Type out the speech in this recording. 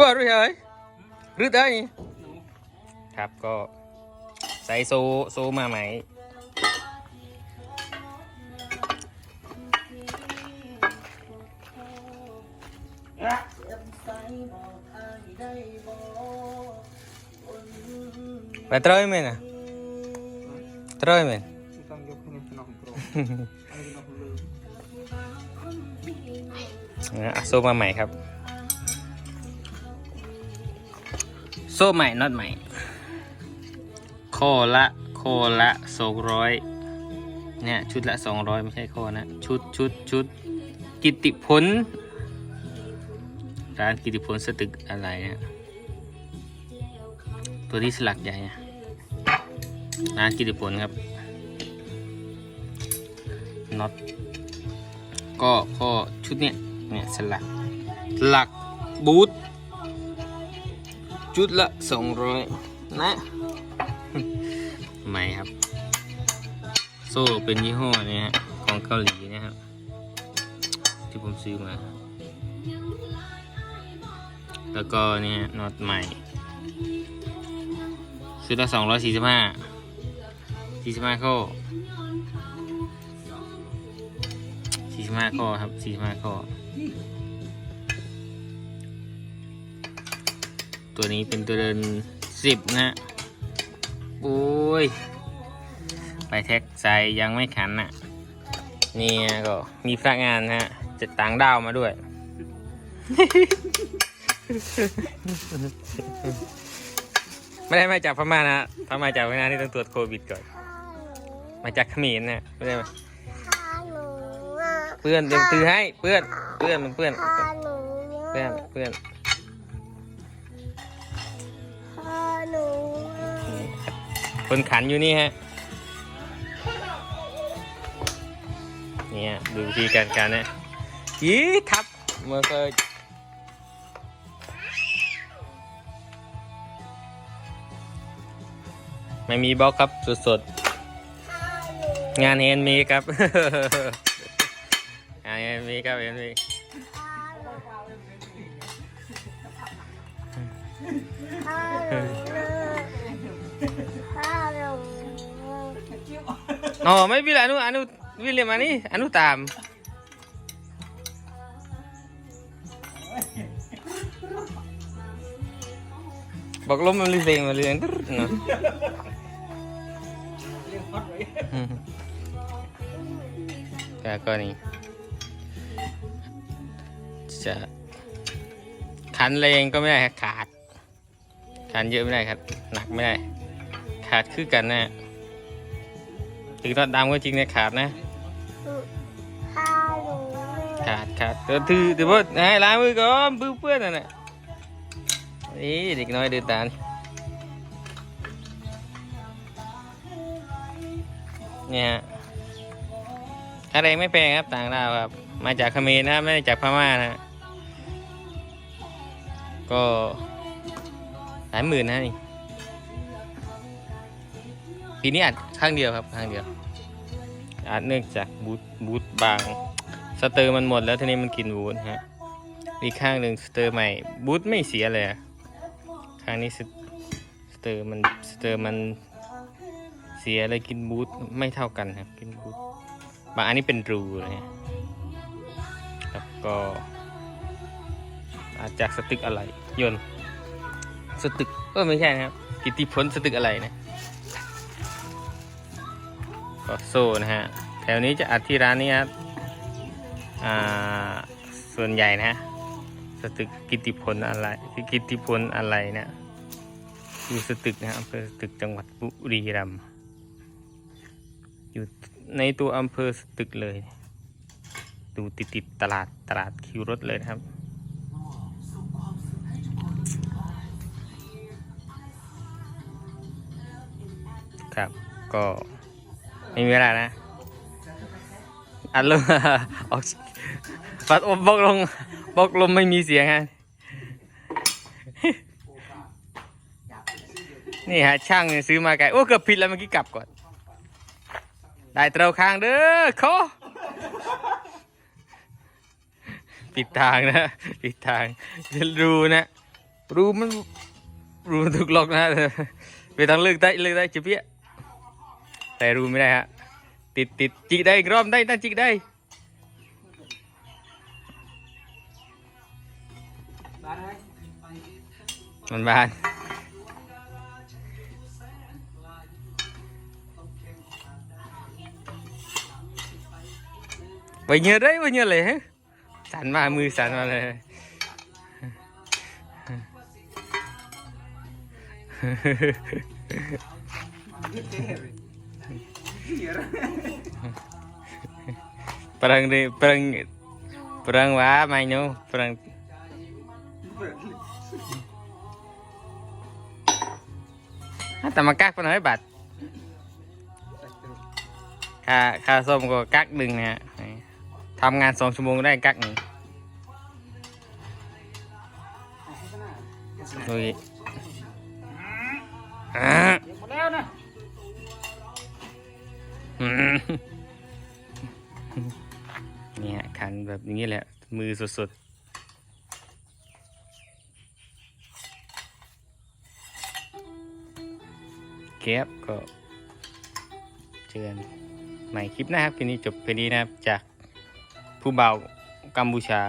กลัวรู้เฉยรืดได้ครับก็ใส่โซโซมาใหม่ไปเตยไหมนะเตยไหมต้องยกให้เป็นน้องโปรอันนี้น้องลืมนะอะโซ่มาใหม่ครับ ซ่ใหม่น็อตใหม่ข้อละข้อละสองร้อยเนี่ย ชุดละสองร้อยไม่ใช่ข้อนะ ชุดชุดชุดกิตติผลร้านกิตติผลสตึกอะไรเนะตัวที่สลักใหญ่ร้านกิตติผลครับน็อตก็ข้อชุดเนี้ยเนี่ยสลักหลักบูท ชุดละสองร้อยนะไม่ครับ โซ่เป็นยี่ห้อเนี้ฮะของเกาหลีนะครับ ที่ผมซื้อมา แล้วก็เนี่ยน็อตใหม่ชุดละสองร้อยสี่สิบห้าสี่สิบห้าข้อสี่สิบห้าข้อครับสี่สิบห้าข้อ ตัวนี้เป็นตัวเดินสิบนะฮะโอ้ยไปแท็กใจยังไม่ขันอะนี่ก็มีพนักงานนะฮะจะต่างดาวมาด้วย ไม่ได้มาจากพม่านะถ้ามาจากพม่านี่ต้องตรวจโควิดก่อน มาจากเขมรนะไม่ได้มาเพื่อนเดี๋ยวซื้อให้เพื่อนเพื่อนมันเพื่อนเพื่อนเพื่อนนี่ คนขันอยู่นี่ฮะเนี่ยดูวิธีการการนะยี่ทับเมื่อเคยไม่มีบล็อกครับสดๆ งานเฮนมีครับ งานเฮนมีครับเฮนมี Oh, may bila anu anu William ani anu tam. Bak lo melising melising ter. No. เรียกฮอตไว้ก็ก็นี่จะขันแรงก็ไม่ได้ขาด ขันเยอะไม่ได้ครับ หนักไม่ได้ ขาดคือกันนะ ถึงตอนดำก็จริงนะขาดนะขาดขาดเดี๋ยวถือเดี๋ยวว่าให้ล้างมือก่อนเปื้อนเปื้อนน่ะนะนี่เด็กน้อยเดินตามเนี่ยฮะอะไรไม่แพงครับต่างดาวครับ มาจากเขมรนะครับไม่ได้จากพม่านะก็หลายหมื่นนะนี่ ปีนี้อัดครั้งเดียวครับครั้งเดียวอัดเนื่องจากบูทบูทบาง สเตอร์มันหมดแล้วทีนี้มันกินบูทฮะอีกข้างหนึ่งสเตอร์ใหม่บูทไม่เสียเลยข้างนี้สเตอร์มันสเตอร์มันเสียเลยกินบูทไม่เท่ากันครับกินบูทบางอันนี้เป็นรูเลยฮะแล้วก็อาจจากสตึกอะไรยนสตึกเออไม่ใช่นะครับกิตติพลสตึกอะไรนะ ก็โซ่นะฮะ แถวนี้จะอัดที่ร้านนี้ครับอ่าส่วนใหญ่นะสตึกกิติพลอะไรกิติพลอะไรเนะอยู่สตึกนะอำเภอสตึกจังหวัดบุรีรัมย์อยู่ในตัวอำเภอสตึกเลย ดูติดติดตลาดตลาดคิวรถเลยนะครับครับก็ ไม่มีเวลานะ อัดลงออกปัดอมบอกลงบอกลมไม่มีเสียงฮะนี่ฮะช่างเนี่ยซื้อมาไกลโอ้เกือบผิดแล้วเมื่อกี้กลับก่อน ได้เตาค้างเด้อเขอปิดทางนะ ปิดทางจะรู้นะรูมันรูมันถูกล็อกนะไปทางเลือกได้เลือกได้จะเปี้ย แต่รูไม่ได้ฮะ ติดติดจิกได้อีกรอบได้ตั้งจิกได้มมันบานไปเยอะได้ไปเยอะเลยฮะสั่นมามือสั่นมาเลย perang di perang perang wah mainnya perang เปิดแต่มากักเป็นร้อยบาทใส่เต็ม นี่ยะขันแบบนี้แหละ มือสดๆเก็บก็เจอกันใหม่คลิปนะครับคลิปนี้จบคลิปนี้นะครับจากผู้เบากัมพูชา